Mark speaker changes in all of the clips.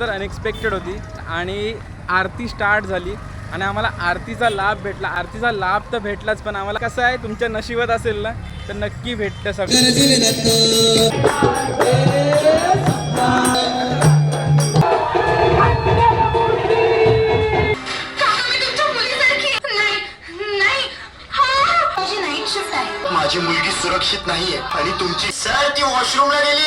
Speaker 1: तर अनएक्सपेक्टेड होती. आणि आरती स्टार्ट झाली. आणि आम्हाला आरतीचा लाभ भेटला. आरतीचा लाभ तर भेटलाच पण आम्हाला कसं आहे तुमच्या नशिबात असेल ना तर नक्की भेटतं सगळं.
Speaker 2: नाही माझी आहे
Speaker 3: मुलगी सुरक्षित नाहीये आणि तुमची सर ती वॉशरूमला गेली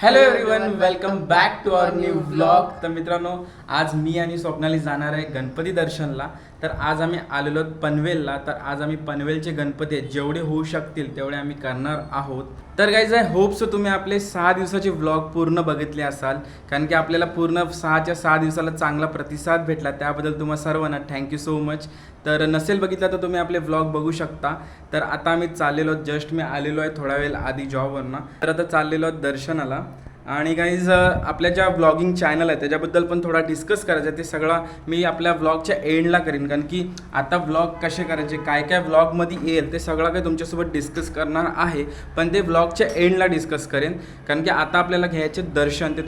Speaker 1: hello everyone welcome back to our new blog तर मित्रांनो आज मी आणि स्वप्नाली जाणार आहे गणपती दर्शनला. तर आज आम्ही आलेलो आहोत पनवेलला. तर आज आम्ही पनवेलचे गणपती जेवढे होऊ शकतील तेवढे आम्ही करणार आहोत. तर गाईज आय होप्स तुम्ही आपले सहा दिवसाचे व्लॉग पूर्ण बघितले असाल. कारण की आपल्याला पूर्ण सहाच्या सहा दिवसाला चांगला प्रतिसाद भेटला. त्याबद्दल तुम्हा सर्वांना थँक्यू सो मच तर नसेल बघितलं तर तुम्ही आपले व्लॉग बघू शकता. तर आता आम्ही चाललेलो जस्ट मी आलेलो आहे थोडा वेळ आधी जॉबवरनं तर आता चाललेलो आहोत दर्शनाला. आणि गाईज आपल्या ज्या व्लॉगिंग चॅनल आहे त्याच्याबद्दल पण थोडा डिस्कस करायचं आहे. ते सगळं मी आपल्या व्लॉगच्या एंडला करीन. कारण की आता व्लॉग कसे करायचे काय काय व्लॉगमध्ये येईल ते सगळं काही तुमच्यासोबत डिस्कस करणार आहे. पण ते व्लॉगच्या एंडला डिस्कस करेन. कारण की आता आपल्याला घ्यायचे दर्शन ते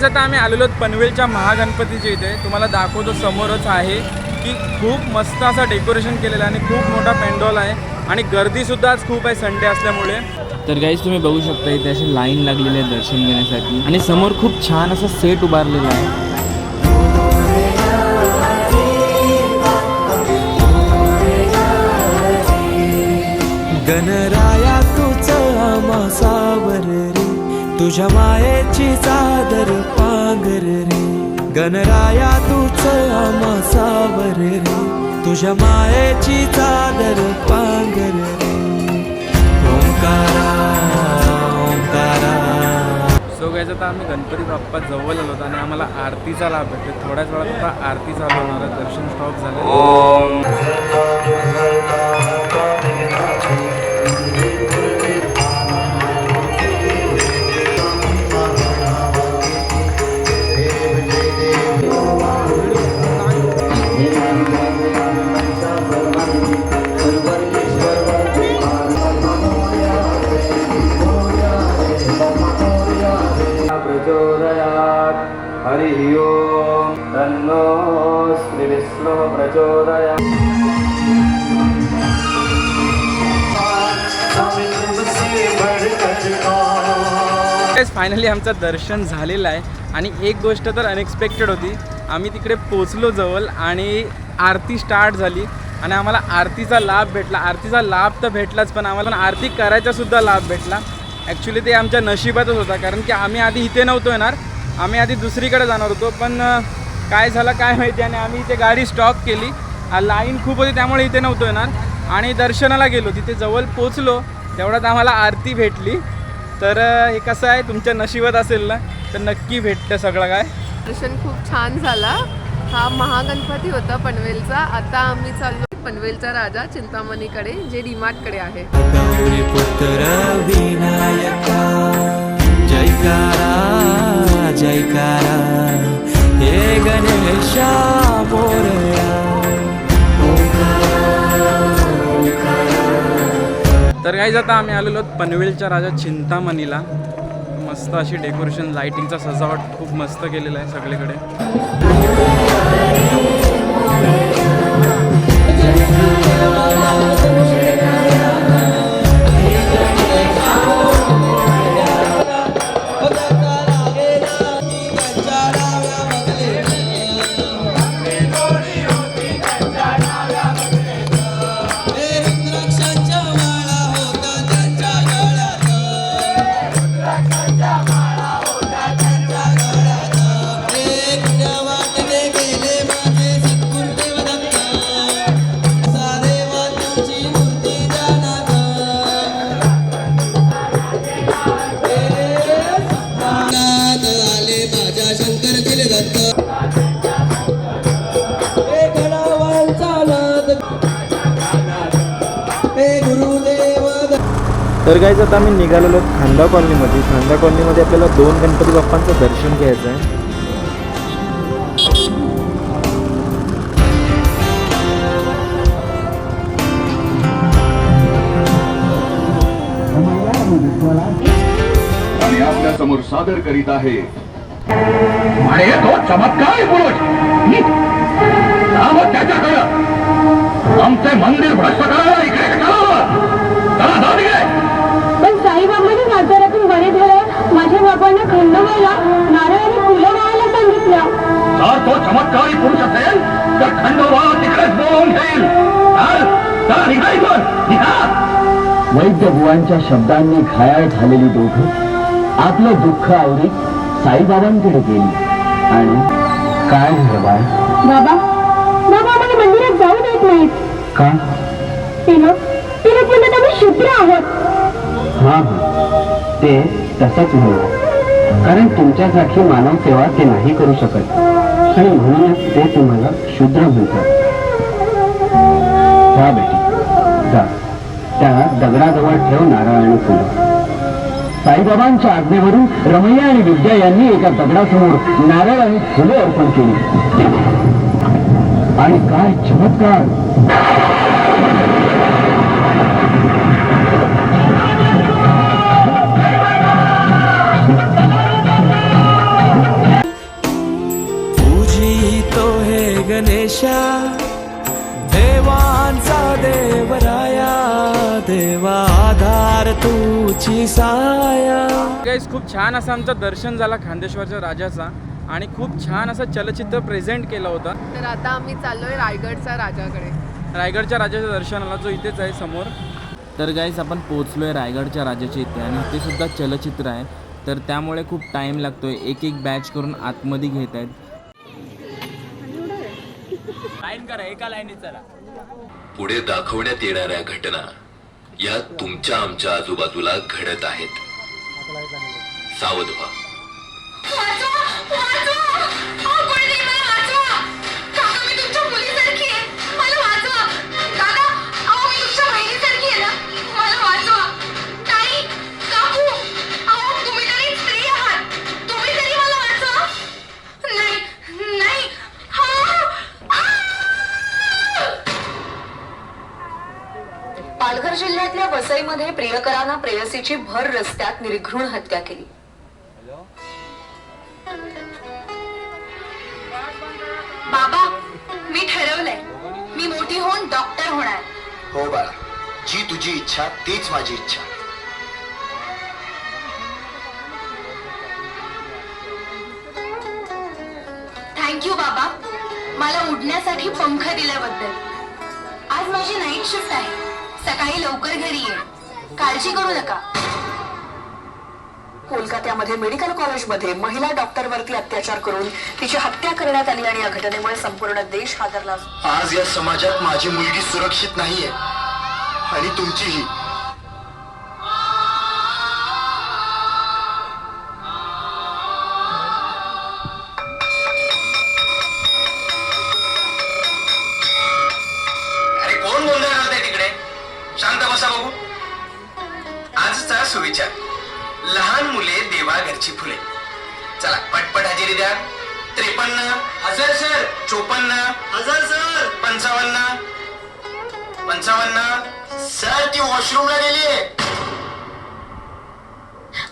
Speaker 1: काहीच आता आम्ही आलेलो आहोत पनवेलच्या महागणपतीच्या इथे. तुम्हाला दाखवतो समोरच आहे की खूप मस्त असं डेकोरेशन केलेलं आहे आणि खूप मोठा पेंडॉल आहे. आणि गर्दीसुद्धा आज खूप आहे संडे असल्यामुळे. तर गाईज तुम्ही बघू शकता इथे अशी लाईन लागलेली आहे दर्शन घेण्यासाठी. आणि समोर खूप छान असा सेट उभारलेला आहे.
Speaker 4: गणराया तुझ रे तुझ्या मायेची चादर पांगर रे. गणराया तुझ आमासावर रे. तुझ्या मायेची चादर पांगर रे. ओंकारा ओंकारा.
Speaker 1: सो गायचं आता आम्ही गणपती बाप्पा जवळ आलो होतो आणि आम्हाला आरतीचा लाभ भेटतो थोड्याच वेळात आता आरती चालू होणार दर्शन स्टॉप झालं फायनली आमचं दर्शन झालेलं आहे. आणि एक गोष्ट तर अनएक्सपेक्टेड होती. आम्ही तिकडे पोचलो जवळ आणि आरती स्टार्ट झाली. आणि आम्हाला आरतीचा लाभ भेटला. आरतीचा लाभ तर भेटलाच पण आम्हाला आरती करायचासुद्धा लाभ भेटला. ॲक्च्युली ते आमच्या नशिबातच होता कारण की आम्ही आधी इथे नव्हतो येणार. आम्ही आधी दुसरीकडे जाणार होतो पण काय झालं काय माहिती. आणि आम्ही इथे गाडी स्टॉप केली. लाईन खूप होती त्यामुळे इथे नव्हतो येणार. आणि दर्शनाला गेलो. तिथे जवळ पोचलो तेवढ्यात आम्हाला आरती भेटली. तर हे कसं आहे तुमच्या नशिबात असेल ना तर नक्की भेटतं सगळं काय.
Speaker 5: दर्शन खूप छान झाला. हा महागणपती होता पनवेलचा. आता आम्ही चाललो पनवेलचा राजा चिंतामणीकडे जे डीमार्टकडे आहे.
Speaker 4: पुत्र विनायका जयकारा जयकारा हे गणेशा मोरया
Speaker 1: तर काही आता आम्ही आलेलो आहोत पनवेलच्या राजा चिंतामणीला. मस्त अशी डेकोरेशन लाईटिंगचा सजावट खूप मस्त केलेला आहे सगळीकडे. तर काहीच आता आम्ही निघालेलो खांदा कॉलनीमध्ये. खांदा कॉलनीमध्ये आपल्याला दोन गणपती बाप्पांचं दर्शन घ्यायचं आहे.
Speaker 6: आणि आपल्यासमोर सादर करीत आहे. आणि तो चमत्कार पुरुष. त्याच्याकडं. आमचे मंदिर भ्रष्ट करायला इकडे.
Speaker 2: बाबांना खंडोबाला नारळ आणि फुलं वाहायला सांगितलं
Speaker 6: जर तो चमत्कारी पुरुष असेल तर खंडोबा तिकडेच बोलवून घेईल. चल, निघा.
Speaker 7: वैद्य बुवांच्या शब्दांनी घायाळ झालेली दोघं आपलं दुःख आवरीत साईबाबांकडे गेली. आणि काय झालं बाळ?
Speaker 2: बाबा बाबा आम्हाला मंदिरात जाऊ देत नाहीत.
Speaker 7: का?
Speaker 2: ते लोक ते लोक म्हणतात आम्ही शूद्र आहोत.
Speaker 7: हा हा. ते तसंच म्हणू कारण तुमच्यासाठी मानव सेवा ते नाही करू शकत. आणि म्हणूनच ते तुम्हाला शूद्र म्हणतात जा बेटी जा. त्या दगडाजवळ ठेव नारळ आणि फुलं. साईबाबांच्या आज्ञेवरून रमैया आणि विद्या यांनी एका दगडासमोर नारळ आणि फुले अर्पण केली. आणि काय चमत्कार!
Speaker 1: गाईज खूप छान असं आमचं दर्शन झालं खांदेश्वरच्या राजाचा आणि खूप छान असं चलचित्र प्रेझेंट केलं होता.
Speaker 5: तर आता आम्ही चाललोय रायगडच्या राजाकडे.
Speaker 1: रायगडच्या राजाच्या दर्शनाला जो इथेच आहे समोर. तर गाईज आपण पोहोचलो आहे रायगडच्या राजाच्या इथे आणि इथे सुद्धा चलचित्र आहे. तर त्यामुळे खूप टाईम लागतो आहे एक एक बॅच करून आतमध्ये घेत आहेत.
Speaker 8: पुढे दाखवण्यात येणाऱ्या घटना या तुमच्या आमच्या आजूबाजूला घडत आहेत. सावध व्हा.
Speaker 9: प्रियकरानं प्रेयसीची भर रस्त्यात निर्घृण हत्या केली.
Speaker 2: बाबा मी ठरवलंय. मी मोठी होऊन डॉक्टर होणार.
Speaker 3: हो बाळा जी तुझी इच्छा तीच माझी इच्छा.
Speaker 2: थँक्यू बाबा. मला उडण्यासाठी पंख दिल्याबद्दल. आज माझी नाईट शिफ्ट आहे. सकाळी लवकर घरी ये. काळजी करू नका.
Speaker 9: कोलकात्यामध्ये मेडिकल कॉलेजमध्ये महिला डॉक्टरवरती अत्याचार करून तिची हत्या करण्यात आली आणि या घटनेमुळे संपूर्ण देश हादरला.
Speaker 3: आज या समाजात माझी मुलगी सुरक्षित नाहीये. आणि तुमचीही.
Speaker 8: घरची फुले. चला पटपट हजेरी द्या. त्रेपन्न हजार सर. चोपन्न हजार सर. पंचावन्न पंचावन्न.
Speaker 3: सर ती वॉशरूमला गेलीये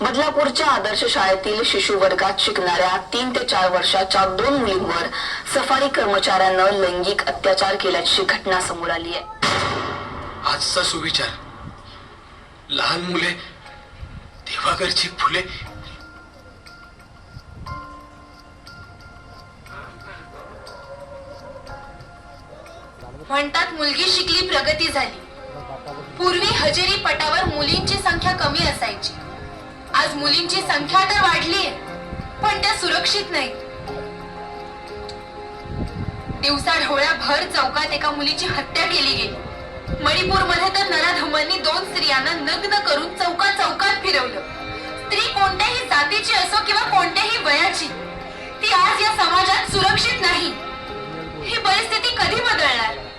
Speaker 9: बदलापूरच्या आदर्श शाळेतील शिशु वर्गात शिकणाऱ्या तीन ते चार वर्षाच्या दोन मुलींवर सफारी कर्मचाऱ्यानं लैंगिक अत्याचार केल्याची घटना समोर आली आहे.
Speaker 8: आजचा सुविचार. लहान मुले देवाघरची फुले
Speaker 2: म्हणतात मुलगी शिकली प्रगती झाली. पूर्वी हजेरी पटावर मुलींची संख्या कमी असायची. आज मुलींची संख्या तर वाढली पण त्या सुरक्षित नाही दिवसाढोळ्या भर चौकात एका मुलीची हत्या केली गेली. मणिपूरमध्ये तर नराधमांनी दोन स्त्रियांना नग्न करून चौकात चौकात फिरवलं. स्त्री कोणत्याही जातीची असो किंवा कोणत्याही वयाची ती आज या समाजात सुरक्षित नाही. ही परिस्थिती कधी बदलणार?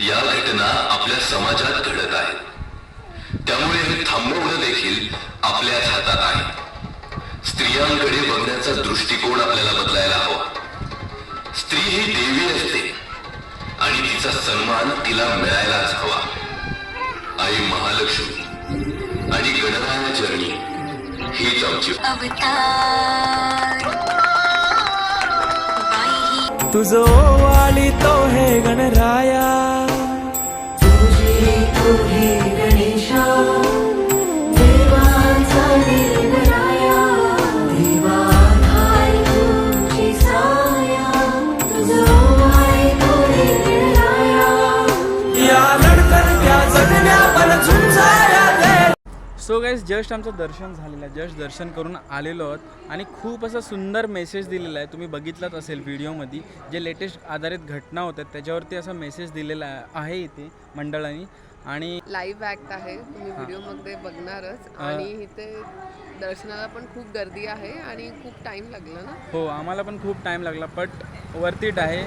Speaker 10: या घटना आपल्या समाजात घडत आहेत. त्यामुळे हे थांबवणं देखील आपल्याच हातात आहे. स्त्रियांकडे बघण्याचा दृष्टिकोन आपल्याला बदलायला हवा. स्त्री ही देवी असते आणि तिचा सन्मान तिला मिळायलाच हवा. आई महालक्ष्मी आणि गणराया चरणी हीच आमची
Speaker 4: तुझो वाली तो हे गणराया
Speaker 1: सो गाईज जस्ट आमचं दर्शन झालेलं आहे. जस्ट दर्शन करून आलेलो आहोत. आणि खूप असा सुंदर मेसेज दिलेला आहे. तुम्ही बघितलाच असेल व्हिडिओमध्ये जे लेटेस्ट आधारित घटना होत्या त्याच्यावरती असा मेसेज दिलेला आहे इथे मंडळाने. आणि
Speaker 5: लाईव्ह ॲक्ट आहे. तुम्ही व्हिडिओमध्ये बघणारच. आणि इथे दर्शनाला पण खूप गर्दी आहे आणि खूप टाइम लागला ना?
Speaker 1: हो आम्हाला पण खूप टाईम लागला बट वर्थ आहे.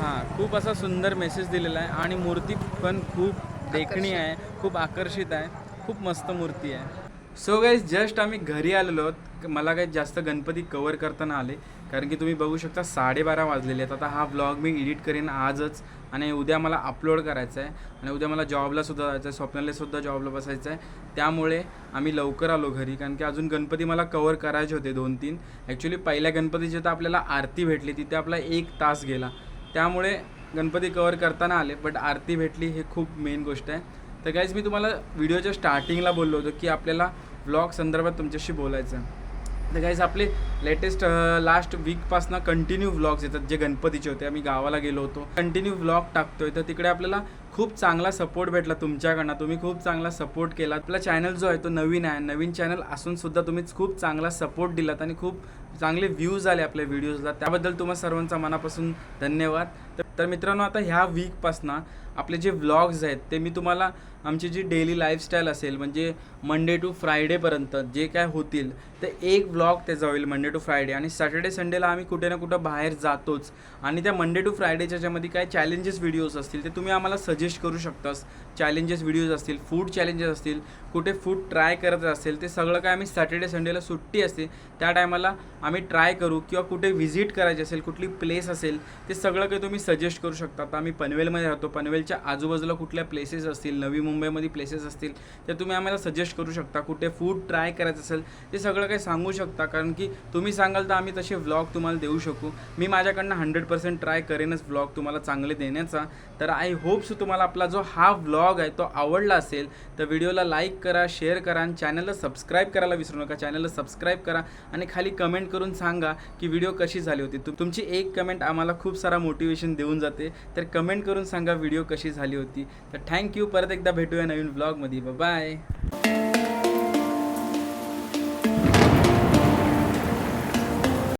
Speaker 1: हां खूप असा सुंदर मेसेज दिलेला आहे. आणि मूर्ती पण खूप देखणी आहे खूप आकर्षित आहे. खूप मस्त मूर्ती आहे. सो गाईज जस्ट आम्ही घरी आलेलो आहोत. मला काही जास्त गणपती कवर करताना आले. कारण की तुम्ही बघू शकता साडेबारा वाजलेले आहेत. आता हा ब्लॉग मी एडिट करेन आजच. आणि उद्या मला अपलोड करायचा आहे आणि उद्या मला जॉबला सुद्धा जायचं आहे स्वप्नाला सुद्धा जॉबला बसायचं आहे त्यामुळे आम्ही लवकर आलो घरी. कारण की अजून गणपती मला कवर करायचे होते दोन तीन ॲक्च्युली पहिल्या गणपतीची तर आपल्याला आरती भेटली. तिथे आपला एक तास गेला. त्यामुळे गणपती कवर करताना आले. बट आरती भेटली हे खूप मेन गोष्ट आहे. तर गाईज मी तुम्हाला व्हिडिओच्या स्टार्टिंगला बोललो होतो की आपल्याला व्लॉग संदर्भात तुमच्याशी बोलायचं आहे तर गाईज आपले लेटेस्ट लास्ट वीकपासनं कंटिन्यू व्लॉग्स येतात जे गणपतीचे होते. आम्ही गावाला गेलो होतो. कंटिन्यू व्लॉग टाकतोय. तर तिकडे आपल्याला खूप चांगला सपोर्ट भेटला तुमच्याकडनं. तुम्ही खूप चांगला सपोर्ट केला आपला चॅनल जो आहे तो नवीन आहे. नवीन चॅनल असूनसुद्धा तुम्ही खूप चांगला सपोर्ट दिलात आणि खूप चांगले व्ह्यूज आले आपल्या व्हिडिओजला त्याबद्दल तुम्हा सर्वांचा मनापासून धन्यवाद. तर- तर मित्रांनो आता ह्या वीकपासनं आपले जे व्लॉग्स आहेत ते मी तुम्हाला आमची जी डेली लाईफस्टाईल असेल म्हणजे मंडे टू फ्रायडेपर्यंत जे काय होतील ते एक व्लॉग त्याचा होईल मंडे टू फ्रायडे आणि सॅटर्डे संडेला आम्ही कुठे ना कुठं बाहेर जातोच. आणि त्या मंडे टू फ्रायडेच्या ज्यामध्ये काय चॅलेंजेस व्हिडिओज असतील ते तुम्ही आम्हाला सजेस्ट करू शकतास. चॅलेंजेस व्हिडिओज असतील फूड चॅलेंजेस असतील कुठे फूड ट्राय करत असेल ते सगळं काय आम्ही सॅटर्डे संडेला सुट्टी असते. त्या टायमाला आम्ही ट्राय करू किंवा कुठे व्हिजिट करायची असेल कुठली प्लेस असेल ते सगळं काही तुम्ही सजेस्ट करू शकता. आता आम्ही पनवेलमध्ये राहतो. पनवेलच्या आजूबाजूला कुठल्या प्लेसेस असतील नवी मुंबईमध्ये प्लेसेस असतील तर तुम्ही आम्हाला सजेस्ट करू शकता. कुठे फूड ट्राय करायचं असेल ते सगळं काही सांगू शकता. कारण की तुम्ही सांगाल तर आम्ही तसे व्लॉग तुम्हाला देऊ शकू. मी माझ्याकडनं हंड्रेड पर्सेंट ट्राय करेनच व्लॉग तुम्हाला चांगले देण्याचा. तर आय होप्स तुम्हाला आपला जो हा व्लॉग ब्लॉग आहे तो आवडला असेल तर व्हिडिओला लाईक करा शेअर करा आणि चॅनलला सबस्क्राईब करायला विसरू नका. चॅनलला सबस्क्राईब करा आणि खाली कमेंट करून सांगा की व्हिडिओ कशी झाली होती. तुम तुमची एक कमेंट आम्हाला खूप सारा मोटिवेशन देऊन जाते. तर कमेंट करून सांगा व्हिडिओ कशी झाली होती. तर थँक्यू परत एकदा भेटूया नवीन ब्लॉगमध्ये बाय